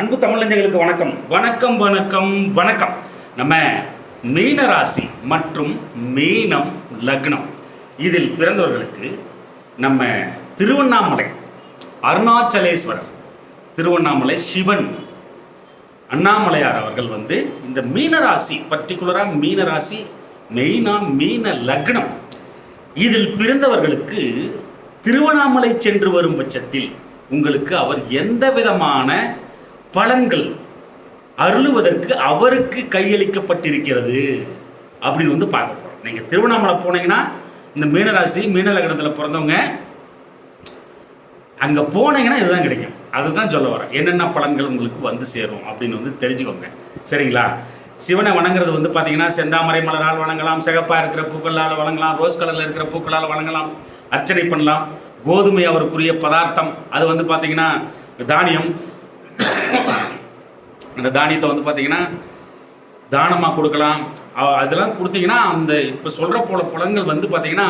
அன்பு தமிழஞ்சங்களுக்கு வணக்கம். வணக்கம் வணக்கம் வணக்கம். நம்ம மீன ராசி மற்றும் மீனம் லக்னம். இதில் பிறந்தவர்களுக்கு நம்ம திருவண்ணாமலை அருணாச்சலேஸ்வரர் திருவண்ணாமலை சிவன் அண்ணாமலையார் அவர்கள் வந்து இந்த மீனராசி பர்டிகுலராக மீனராசி மெயினாக மீன லக்னம். இதில் பிறந்தவர்களுக்கு திருவண்ணாமலை சென்று வரும் பட்சத்தில் உங்களுக்கு அவர் எந்த விதமான பலன்கள் அருளுவதற்கு அவருக்கு கையளிக்கப்பட்டிருக்கிறது அப்படின்னு வந்து பார்க்க போகிறோம் நீங்கள் திருவண்ணாமலை போனீங்கன்னா இந்த மீனராசி மீனலகணத்தில் பிறந்தவங்க அங்கே போனீங்கன்னா இதுதான் கிடைக்கும். அதுதான் சொல்ல வரேன். என்னென்ன பலன்கள் உங்களுக்கு வந்து சேரும் அப்படின்னு வந்து தெரிஞ்சுக்கோங்க. சரிங்களா? சிவனை வணங்குறது வந்து பார்த்தீங்கன்னா செந்தாமரை மலரால் வணங்கலாம் சிகப்பாக இருக்கிற பூக்களால் வணங்கலாம் ரோஸ் கலரில் இருக்கிற பூக்களால் வணங்கலாம் அர்ச்சனை பண்ணலாம். கோதுமை அவருக்குரிய பதார்த்தம் அது வந்து பார்த்தீங்கன்னா தானியம் அந்த தானியத்தை வந்து பார்த்தீங்கன்னா தானமாக கொடுக்கலாம். அதெல்லாம் கொடுத்தீங்கன்னா அந்த இப்போ சொல்கிற போல பழங்கள் வந்து பார்த்தீங்கன்னா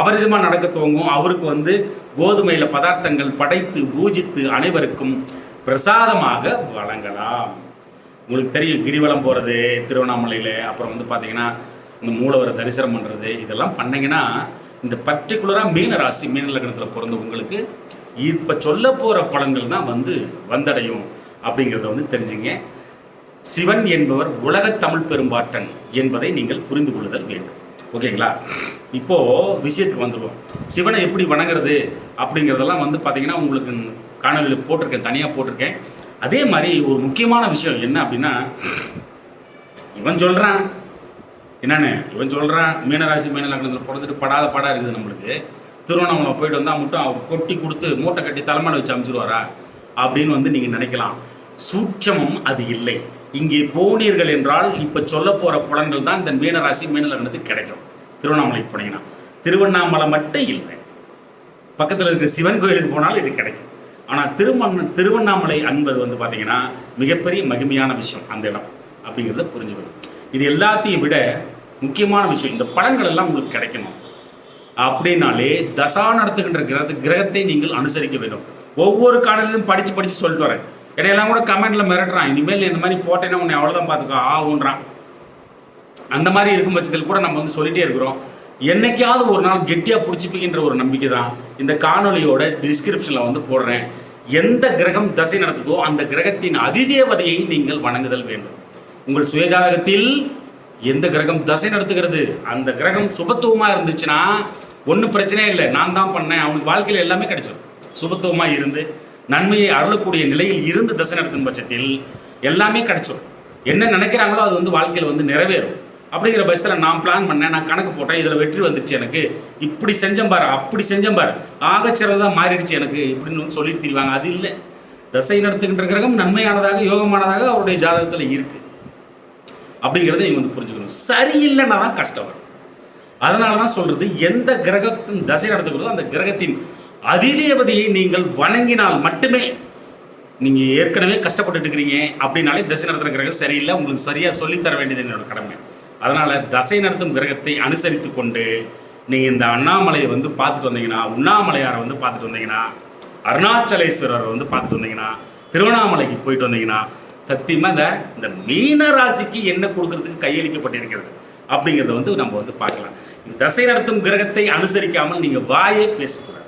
அபரிதமாக நடக்க துவங்கும். அவருக்கு வந்து கோதுமையில் பதார்த்தங்கள் படைத்து பூஜித்து அனைவருக்கும் பிரசாதமாக வழங்கலாம். உங்களுக்கு தெரியும் கிரிவலம் போகிறது திருவண்ணாமலையில் அப்புறம் வந்து பார்த்தீங்கன்னா இந்த மூலவரை தரிசனம் பண்ணுறது இதெல்லாம் பண்ணிங்கன்னா இந்த பர்டிகுலராக மீன ராசி மீன லக்னத்தில் பிறந்தவங்களுக்கு இப்போ சொல்ல போகிற பழங்கள் தான் வந்து வந்தடையும். அப்படிங்கிறத வந்து தெரிஞ்சுங்க. சிவன் என்பவர் உலகத் தமிழ் பெரும்பாட்டன் என்பதை நீங்கள் புரிந்து கொள்ளுதல் வேண்டும். ஓகேங்களா? இப்போ விஷயத்துக்கு வந்துடுவோம் சிவனை எப்படி வணங்குறது அப்படிங்கிறதெல்லாம் வந்து பார்த்தீங்கன்னா உங்களுக்கு காணொலியில் போட்டிருக்கேன் தனியாக போட்டிருக்கேன். அதே மாதிரி ஒரு முக்கியமான விஷயம் என்ன அப்படின்னா இவன் சொல்கிறான் என்னன்னு? இவன் சொல்கிறான் மீனராசி மீனலக்கணத்தில் பிறந்துட்டு படாத படா இருக்குது நம்மளுக்கு. திருவண்ணாமலை போயிட்டு வந்தால் மட்டும் அவர் கொட்டி கொடுத்து மூட்டை கட்டி தலைமையில் வச்சு அமுச்சிடுவாரா அப்படின்னு வந்து நீங்கள் நினைக்கலாம். சூட்சமும் அது இல்லை. இங்கே போனீர்கள் என்றால் இப்போ சொல்ல போகிற புலன்கள் தான் இந்த மீனராசி மீன கிடைக்கும். திருவண்ணாமலை போனீங்கன்னா. திருவண்ணாமலை மட்டும் இல்லை. பக்கத்தில் இருக்கிற சிவன் கோயிலுக்கு போனால் இது கிடைக்கும். ஆனால் திருமண் திருவண்ணாமலை என்பது வந்து பார்த்தீங்கன்னா மிகப்பெரிய மகிமையான விஷயம் அந்த இடம் அப்படிங்கிறத புரிஞ்சுக்கணும். இது எல்லாத்தையும் விட முக்கியமான விஷயம் இந்த படங்கள் எல்லாம் உங்களுக்கு கிடைக்கணும். அப்படின்னாலே தசா நடத்துகின்ற கிரக கிரகத்தை நீங்கள் அனுசரிக்க வேண்டும். ஒவ்வொரு காணொலியும் படித்து படித்து சொல்லிட்டு வரேன். இடையெல்லாம் கூட கமெண்ட்ல மிரட்டுறான். இனிமேல் இந்த மாதிரி போட்டேன்னா உன்னை அவ்வளோதான் பார்த்துக்கோ ஆகுன்றான். அந்த மாதிரி இருக்கும் பட்சத்தில் கூட நம்ம வந்து சொல்லிட்டே இருக்கிறோம். என்னைக்காவது ஒரு நாள் கெட்டியாக பிடிச்சிப்பிக்கின்ற ஒரு நம்பிக்கை தான் இந்த காணொலியோட டிஸ்கிரிப்ஷனில் வந்து போடுறேன். எந்த கிரகம் தசை நடத்துதோ அந்த கிரகத்தின் அதிதேவதையை நீங்கள் வணங்குதல் வேண்டும். உங்கள் சுயஜாதகத்தில் எந்த கிரகம் தசை நடத்துகிறது? அந்த கிரகம் சுபத்துவமாக இருந்துச்சுன்னா ஒன்றும் பிரச்சனையே இல்லை. நான் தான் பண்ணேன். அவனுக்கு வாழ்க்கையில் எல்லாமே கிடைச்சிடும் சுபத்துவமாக இருந்து நன்மையை அருளக்கூடிய நிலையில் இருந்து தசை நடத்தும் பட்சத்தில் எல்லாமே கிடைச்சிடும் என்ன நினைக்கிறாங்களோ அது வந்து வாழ்க்கையில் வந்து நிறைவேறும். அப்படிங்கிற பட்சத்தில் நான் பிளான் பண்ணேன் நான் கணக்கு போட்டேன் இதில் வெற்றி வந்துருச்சு எனக்கு. இப்படி செஞ்சேன் பாரு அப்படி செஞ்சேன் பாரு. ஆகச்சிறதாக மாறிடுச்சு எனக்கு இப்படின்னு வந்து சொல்லிட்டு தெரிவாங்க. அது இல்லை. தசை நடத்துகின்ற கிரகம் நன்மையானதாக யோகமானதாக அவருடைய ஜாதகத்தில் இருக்குது அப்படிங்கிறத நீங்க வந்து புரிஞ்சுக்கணும். சரியில்லைன்னா தான் கஷ்டம் வரும். அதனால தான் சொல்கிறது எந்த கிரகத்தின் தசை நடத்துகிறதோ அந்த கிரகத்தின் அதிதேவதையை நீங்கள் வணங்கினால் மட்டுமே நீங்கள் ஏற்கனவே கஷ்டப்பட்டுட்டு இருக்கிறீங்க அப்படின்னாலே தசை நடத்துகிற கிரகம் சரியில்லை உங்களுக்கு சரியாக சொல்லித்தர வேண்டியது என்னோட கடமை. அதனால் தசை நடத்தும் கிரகத்தை அனுசரித்து கொண்டு நீங்கள் இந்த அண்ணாமலையை வந்து பார்த்துட்டு வந்தீங்கன்னா உண்ணாமலையாரை வந்து பார்த்துட்டு வந்தீங்கன்னா அருணாச்சலேஸ்வரரை வந்து பார்த்துட்டு வந்தீங்கன்னா திருவண்ணாமலைக்கு போயிட்டு வந்தீங்கன்னா சத்தியமாக இந்த இந்த மீன ராசிக்கு என்ன கொடுக்கறதுக்கு கையளிக்கப்பட்டிருக்கிறது அப்படிங்கிறத வந்து நம்ம வந்து பார்க்கலாம். தசை நடத்தும் கிரகத்தை அனுசரிக்காமல் நீங்கள் வாயே பேசக்கூடாது.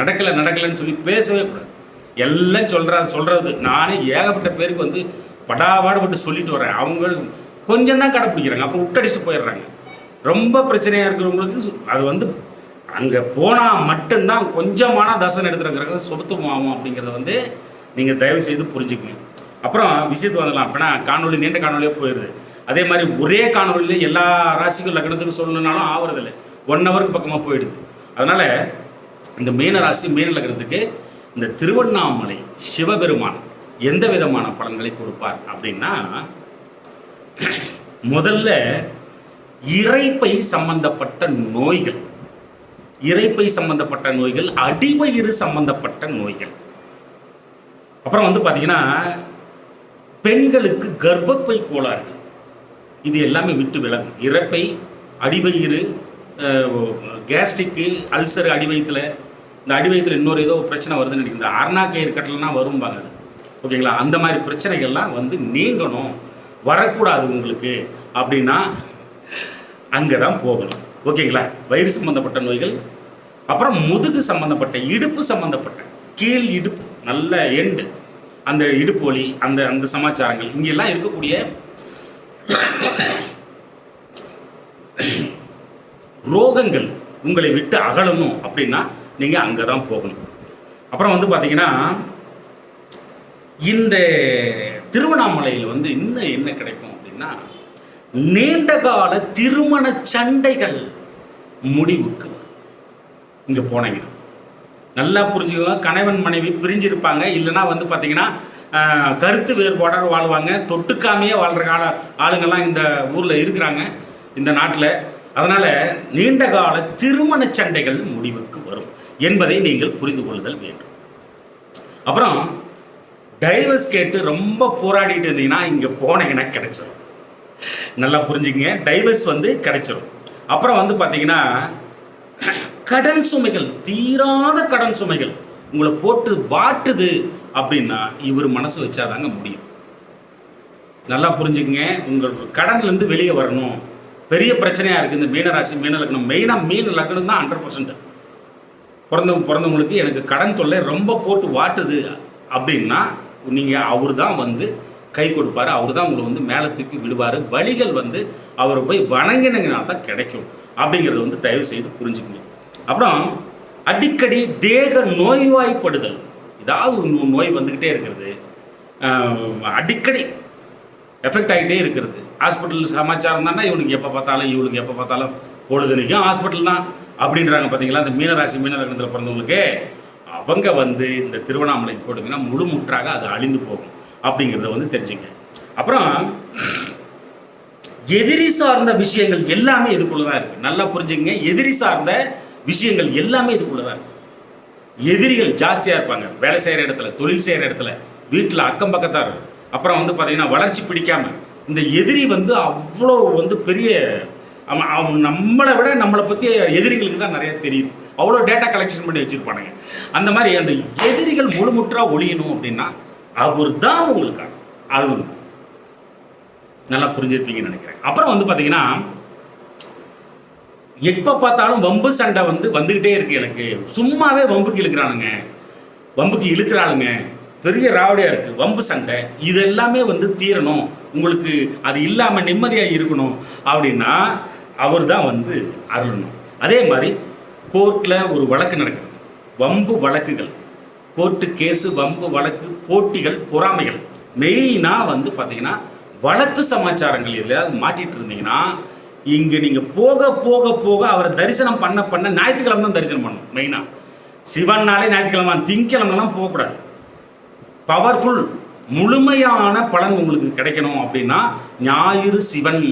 நடக்கலை நடக்கலைன்னு சொல்லி பேசவே கூடாது. எல்லாம் சொல்றா சொல்கிறது நானே ஏகப்பட்ட பேருக்கு வந்து படாபாடுபட்டு சொல்லிட்டு வரேன் அவங்க கொஞ்சம் தான் கடைப்பிடிக்கிறாங்க. அப்புறம் விட்டடிச்சுட்டு போயிடுறாங்க. ரொம்ப பிரச்சனையாக இருக்கிறவங்களுக்கு அது வந்து அங்கே போனால் மட்டும்தான் கொஞ்சமான தசன் எடுத்துருக்கிறாங்க கிரகம் அப்படிங்கிறத வந்து நீங்கள் தயவு செய்து புரிஞ்சுக்கங்க அப்புறம் விஷயத்துக்கு வந்துடலாம். அப்படின்னா காணொலி நீண்ட காணொலியே போயிடுது அதே மாதிரி ஒரே காணொலியில் எல்லா ராசிக்கும் லக்னத்துக்கும் சொல்லணுன்னாலும் ஆகிறதில்ல ஒன் ஹவருக்கு பக்கமாக போயிடுது. அதனால் இந்த மீன ராசி மீன லக்னத்துக்கு இந்த திருவண்ணாமலை சிவபெருமான் எந்த விதமான பலன்களை கொடுப்பார் அப்படின்னா முதல்ல இறைப்பை சம்பந்தப்பட்ட நோய்கள். இறைப்பை சம்பந்தப்பட்ட நோய்கள் அடிவயிறு சம்பந்தப்பட்ட நோய்கள். அப்புறம் வந்து பார்த்தீங்கன்னா பெண்களுக்கு கர்ப்பப்பை கோளாறுகள். இது எல்லாமே விட்டு விலகும். இறப்பை அடிவயிறு கேஸ்ட்ரிக்கு அல்சர் அடிவயத்தில் இந்த அடிவயத்தில் இன்னொரு ஏதோ பிரச்சனை வருதுன்னு நினைக்கிறேன். இந்த அருணா கயிறு கட்டலைன்னா வரும்பாங்க அது. ஓகேங்களா? அந்த மாதிரி பிரச்சனைகள்லாம் வந்து நீங்கணும். வரக்கூடாது உங்களுக்கு. அப்படின்னா அங்கே தான் போகணும். ஓகேங்களா? வயிறு சம்மந்தப்பட்ட நோய்கள் அப்புறம் முதுகு சம்மந்தப்பட்ட இடுப்பு சம்மந்தப்பட்ட கீழ் இடுப்பு நல்ல எண்டு அந்த இடுப்பு வலி அந்த அந்த சமாச்சாரங்கள். இங்கெல்லாம் இருக்கக்கூடிய ரோகங்கள் உங்களை விட்டு அகலணும் அப்படின்னா நீங்கள் அங்கே தான் போகணும். அப்புறம் வந்து பார்த்தீங்கன்னா இந்த திருவண்ணாமலையில் வந்து இன்னும் என்ன கிடைக்கும் அப்படின்னா நீண்ட கால திருமண சண்டைகள் முடிவுக்கு இங்கே போனீங்க. நல்லா புரிஞ்சுக்கோங்க. கணவன் மனைவி பிரிஞ்சிருப்பாங்க. இல்லைன்னா வந்து பார்த்தீங்கன்னா கருத்து வேறுபாடாக வாழ்வாங்க. தொட்டுக்காமையே வாழ்கிற கால ஆளுங்கள்லாம் இந்த ஊரில் இருக்கிறாங்க இந்த நாட்டில். அதனால் நீண்ட கால திருமண சண்டைகள் முடிவுக்கு வரும். என்பதை நீங்கள் புரிந்து கொள்ளுதல் வேண்டும். அப்புறம் டைவர்ஸ் கேட்டு ரொம்ப போராடிட்டு இருந்தீங்கன்னா இங்கே போனீங்கன்னா கிடைச்சிடும் நல்லா புரிஞ்சுக்கங்க. டைவர்ஸ் வந்து கிடைச்சிடும் அப்புறம் வந்து பார்த்தீங்கன்னா கடன் சுமைகள் தீராத கடன் சுமைகள் உங்களை போட்டு வாட்டுது அப்படின்னா இவர் மனசு வச்சாதாங்க முடியும். நல்லா புரிஞ்சுக்கங்க. உங்கள் கடன்லேருந்து வெளியே வரணும். பெரிய பிரச்சனையாக இருக்குது இந்த மீனராசி மீன லக்னம் மெயினாக மீன லக்னம் தான் ஹண்ட்ரட் பர்சன்ட் பிறந்தவங்க பிறந்தவங்களுக்கு எனக்கு கடன் தொல்லை ரொம்ப போட்டு வாட்டுது அப்படின்னா நீங்கள் அவர் தான் வந்து கை கொடுப்பாரு அவர் தான் உங்களை வந்து மேலே தூக்கி விடுவார். வழிகள் வந்து அவரை போய் வணங்கினீங்கன்னா தான் கிடைக்கும் அப்படிங்கிறத வந்து தயவு செய்து புரிஞ்சுக்கணும். அப்புறம் அடிக்கடி தேக நோய்வாய்ப்படுதல். ஏதாவது ஒரு நோய் வந்துக்கிட்டே இருக்கிறது. அடிக்கடி எஃபெக்ட் ஆகிட்டே இருக்கிறது. ஹாஸ்பிட்டல் சமாச்சாரம் தானே? இவனுக்கு எப்போ பார்த்தாலும் இவளுக்கு எப்போ பார்த்தாலும் பொழுதுனைக்கும் ஹாஸ்பிட்டல் தான். அப்படின்றாங்க பார்த்தீங்களா இந்த மீனராசி மீனரகத்தில் பிறந்தவங்களுக்கு அவங்க வந்து இந்த திருவண்ணாமலை போட்டிங்கன்னா முழு முற்றாக அது அழிந்து போகும் அப்படிங்கிறத வந்து தெரிஞ்சுங்க. அப்புறம் எதிரி சார்ந்த விஷயங்கள் எல்லாமே இதுக்குள்ள தான் இருக்கு. நல்லா புரிஞ்சுங்க எதிரி சார்ந்த விஷயங்கள் எல்லாமே இதுக்குள்ள தான் இருக்கு. எதிரிகள் ஜாஸ்தியாக இருப்பாங்க. வேலை செய்கிற இடத்துல தொழில் செய்கிற இடத்துல வீட்டில் அக்கம் பக்கத்தார் அப்புறம் வந்து பார்த்தீங்கன்னா வளர்ச்சி பிடிக்காம இந்த எதிரி வந்து அவ்வளோ வந்து பெரிய அவன் அவன் நம்மளை விட நம்மளை பற்றி எதிரிகளுக்கு தான் நிறைய தெரியுது. அவ்வளோ டேட்டா கலெக்ஷன் பண்ணி வச்சுருப்பானுங்க. அந்த மாதிரி அந்த எதிரிகள் முழுமுற்றா ஒழியணும் அப்படின்னா அவர் தான் உங்களுக்கான அருள் நல்லா புரிஞ்சிருப்பீங்கன்னு நினைக்கிறேன். அப்புறம் வந்து பார்த்தீங்கன்னா எப்போ பார்த்தாலும் வம்பு சண்டை வந்து வந்துக்கிட்டே இருக்கு எனக்கு. சும்மாவே வம்புக்கு இழுக்கிறானுங்க. வம்புக்கு இழுக்கிறாளுங்க பெரிய ராவடியாக இருக்கு. வம்பு சண்டை. இது எல்லாமே வந்து தீரணும். உங்களுக்கு அது இல்லாமல் நிம்மதியாக இருக்கணும். அப்படின்னா அவர் தான் வந்து அருளணும். அதே மாதிரி கோர்ட்டில் ஒரு வழக்கு நடக்குது. வம்பு வழக்குகள். கோர்ட்டு கேஸு வம்பு வழக்கு போட்டிகள் பொறாமைகள். மெயினாக வந்து பார்த்தீங்கன்னா வழக்கு சமாச்சாரங்கள் எதையாவது மாட்டிகிட்டு இருந்தீங்கன்னா இங்கே நீங்கள் போக போக போக அவரை தரிசனம் பண்ண பண்ண ஞாயிற்றுக்கிழமை தான் தரிசனம் பண்ணணும் மெயினாக சிவன்னாலே ஞாயிற்றுக்கிழமை திங்கக்கிழமெல்லாம் போகக்கூடாது. பவர்ஃபுல் முழுமையான பலன் உங்களுக்கு கிடைக்கணும் அப்படின்னா ஞாயிறு சிவன்.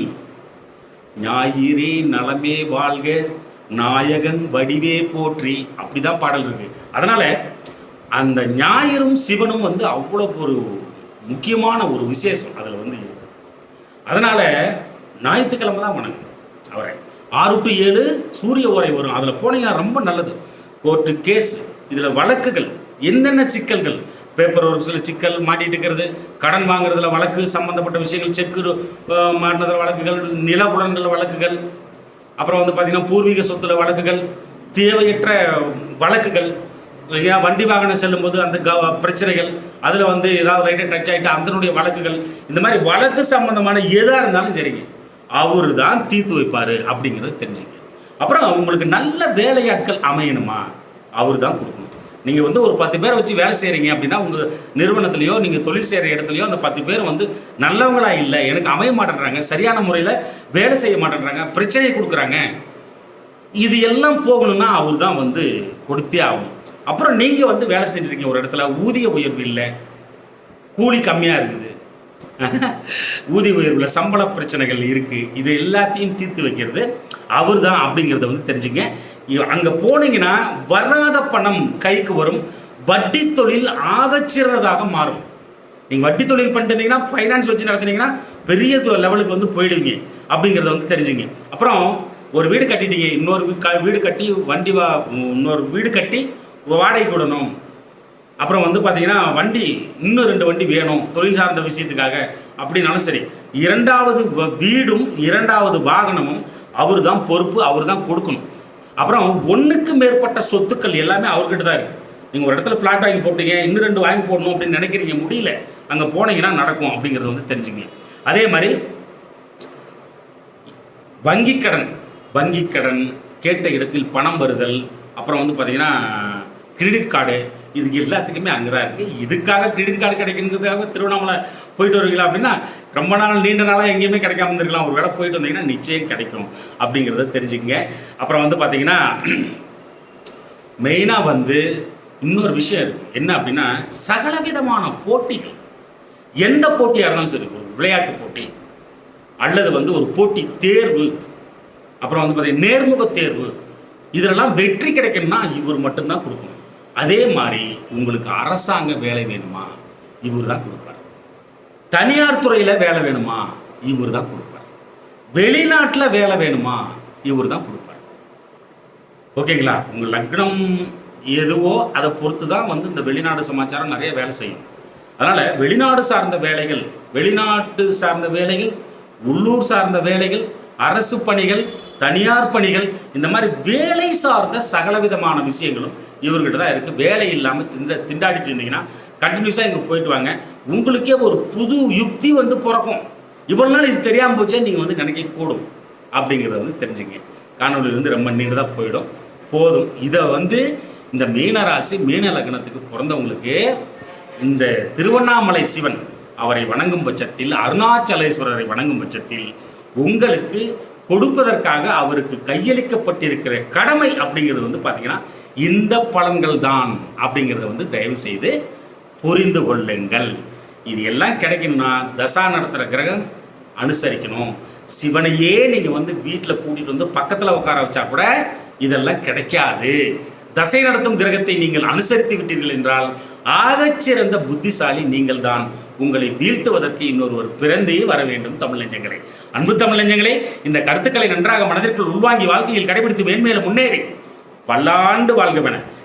ஞாயிறே நலமே வாழ்க நாயகன் வடிவே போற்றி. அப்படிதான் பாடல் இருக்கு. அதனால அந்த ஞாயிறும் சிவனும் வந்து அவ்வளோ ஒரு முக்கியமான ஒரு விசேஷம் அதில் வந்து இருக்கு. அதனால ஞாயிற்றுக்கிழமை தான் வணங்கும் அவரை ஆறு டு ஏழு சூரிய ஓரை வரும். அதில் போனீங்கன்னா ரொம்ப நல்லது. கோர்ட்டு கேஸ் இதில் வழக்குகள் என்னென்ன சிக்கல்கள் பேப்பர் ஒர்க்ஸில் சிக்கல் மாட்டிகிட்டு இருக்கிறது. கடன் வாங்குறதுல வழக்கு சம்மந்தப்பட்ட விஷயங்கள் செக்கு மாட்டினதில் வழக்குகள் வழக்குகள் நிலபுலன்கள் வழக்குகள் அப்புறம் வந்து பார்த்திங்கன்னா பூர்வீக சொத்துல வழக்குகள் தேவையற்ற வழக்குகள். ஏன் வண்டி வாகனம் செல்லும்போது அந்த க பிரச்சனைகள் அதில் வந்து ஏதாவது லைட்டாக டச் ஆகிட்டு அதனுடைய வழக்குகள் இந்த மாதிரி வழக்கு சம்மந்தமான எதாக இருந்தாலும் சரிங்க அவர் தான் தீர்த்து வைப்பார் அப்படிங்கிறத தெரிஞ்சுங்க. அப்புறம் உங்களுக்கு நல்ல வேலையாட்கள் அமையணுமா? அவர் தான் கொடுக்கும் நீங்கள் வந்து ஒரு பத்து பேரை வச்சு வேலை செய்கிறீங்க அப்படின்னா உங்கள் நிறுவனத்துலையோ நீங்கள் தொழில் செய்கிற இடத்துலையோ அந்த பத்து பேர் வந்து நல்லவங்களா இல்லை எனக்கு அமைய மாட்டேன்றாங்க சரியான முறையில் வேலை செய்ய மாட்டேன்றாங்க பிரச்சனையை கொடுக்குறாங்க. இது எல்லாம் போகணும்னா அவர் தான் வந்து கொடுத்தே ஆகும் அப்புறம் நீங்கள் வந்து வேலை செஞ்சுட்டு இருக்கீங்க ஒரு இடத்துல ஊதிய உயர்வு இல்லை கூலி கம்மியாக இருக்குது. ஊதிய உயர்வில் சம்பள பிரச்சனைகள் இருக்குது இது எல்லாத்தையும் தீர்த்து வைக்கிறது அவர் தான் அப்படிங்கிறத வந்து தெரிஞ்சுங்க. அங்கே போனீங்கன்னா வராத பணம் கைக்கு வரும் வட்டி தொழில் ஆகச்சிறதாக மாறும். நீங்கள் வட்டி தொழில் பண்ணிட்டீங்கன்னா ஃபைனான்ஸ் வச்சு நடத்துனீங்கன்னா பெரிய லெவலுக்கு வந்து போயிடுவீங்க அப்படிங்கிறத வந்து தெரிஞ்சுங்க. அப்புறம் ஒரு வீடு கட்டிட்டீங்க இன்னொரு வீடு கட்டி வண்டி வா இன்னொரு வீடு கட்டி வாடகைக்கு விடணும். அப்புறம் வந்து பார்த்தீங்கன்னா வண்டி இன்னும் ரெண்டு வண்டி வேணும் தொழில் சார்ந்த விஷயத்துக்காக அப்படின்னாலும் சரி. இரண்டாவது வீடும் இரண்டாவது வாகனமும் அவர் தான் பொறுப்பு அவர் தான் கொடுக்கணும். அப்புறம் ஒன்றுக்கு மேற்பட்ட சொத்துக்கள் எல்லாமே அவர்கிட்ட தான் இருக்குது நீங்கள் ஒரு இடத்துல ஃப்ளாட் வாங்கி போட்டீங்க இன்னும் ரெண்டு வாங்கி போடணும் அப்படின்னு நினைக்கிறீங்க முடியல. அங்கே போனீங்கன்னா நடக்கும் அப்படிங்கிறது வந்து தெரிஞ்சுங்க அதே மாதிரி வங்கி கடன் வங்கி கடன் கேட்ட இடத்தில் பணம் வருதல் அப்புறம் வந்து பார்த்தீங்கன்னா கிரெடிட் கார்டு இதுக்கு எல்லாத்துக்குமே அங்கே தான் இருக்குது இதுக்காக கிரெடிட் கார்டு கிடைக்கிறதுக்காக திருவண்ணாமலை போயிட்டு வருவீங்களா அப்படின்னா ரொம்ப நாள் நீண்ட நாளாக எங்கேயுமே கிடைக்காம இருந்திருக்கலாம். ஒரு வேலை போயிட்டு வந்தீங்கன்னா நிச்சயம் கிடைக்கும் அப்படிங்கிறத தெரிஞ்சுக்கங்க. அப்புறம் வந்து பார்த்தீங்கன்னா மெயினாக வந்து இன்னொரு விஷயம் இருக்கு. என்ன அப்படின்னா சகலவிதமான போட்டிகள். எந்த போட்டியாக இருந்தாலும் சரி ஒரு விளையாட்டு போட்டி அல்லது வந்து ஒரு போட்டி தேர்வு அப்புறம் வந்து பார்த்தீங்கன்னா நேர்முக தேர்வு இதெல்லாம் வெற்றி கிடைக்கணும்னா இவர் மட்டும்தான் கொடுக்கணும். அதே மாதிரி உங்களுக்கு அரசாங்க வேலை வேணுமா? இவர் தான் கொடுப்பார். தனியார் துறையில் வேலை வேணுமா? இவர் தான் கொடுப்பார். வெளிநாட்டில் வேலை வேணுமா? இவர் தான் கொடுப்பார். ஓகேங்களா? உங்கள் லக்னம் எதுவோ அதை பொறுத்து தான் வந்து இந்த வெளிநாடு சமாச்சாரம் நிறைய வேலை செய்யும். அதனால் வெளிநாடு சார்ந்த வேலைகள் வெளிநாட்டு சார்ந்த வேலைகள் உள்ளூர் சார்ந்த வேலைகள் அரசு பணிகள் தனியார் பணிகள் இந்த மாதிரி வேலை சார்ந்த சகலவிதமான விஷயங்களும் இவர்கிட்ட தான் இருக்குது வேலை இல்லாமல் திண்ட திண்டாடிட்டு இருந்தீங்கன்னா கண்டினியூஸாக இங்கே போயிட்டு வாங்க. உங்களுக்கே ஒரு புது யுக்தி வந்து பிறக்கும். இவ்வளோ நாள் இது தெரியாமல் போச்சே நீங்கள் வந்து நினைக்க கூடும். அப்படிங்கிறத வந்து தெரிஞ்சுங்க. காணொலி வந்து ரொம்ப நீண்டதாக போயிடும். போதும். இதை வந்து இந்த மீனராசி மீன லக்னத்துக்கு பிறந்தவங்களுக்கு இந்த திருவண்ணாமலை சிவன் அவரை வணங்கும் பட்சத்தில் அருணாச்சலேஸ்வரரை வணங்கும் பட்சத்தில் உங்களுக்கு கொடுப்பதற்காக அவருக்கு கையளிக்கப்பட்டிருக்கிற கடமை அப்படிங்கிறது வந்து பார்த்தீங்கன்னா இந்த பலன்கள் தான் அப்படிங்கிறத வந்து தயவு செய்து புரிந்து கொள்ளுங்கள். இது எல்லாம் கிடைக்கணும்னா தசா நடத்துகிற கிரகம் அனுசரிக்கணும். சிவனையே நீங்கள் வந்து வீட்டில் கூட்டிகிட்டு வந்து பக்கத்தில் உட்கார வச்சா கூட இதெல்லாம் கிடைக்காது. தசை நடத்தும் கிரகத்தை நீங்கள் அனுசரித்து விட்டீர்கள் என்றால் ஆகச்சிறந்த புத்திசாலி நீங்கள் தான். உங்களை வீழ்த்துவதற்கு இன்னொருவர் பிறந்தே வர வேண்டும் தமிழ் அன்பு தமிழஞ்சங்களே இந்த கருத்துக்களை நன்றாக மனதிற்குள் உள்வாங்கி வாழ்க்கையில் கடைபிடித்து மேன்மேலும் முன்னேறி பல்லாண்டு வாழ்கவென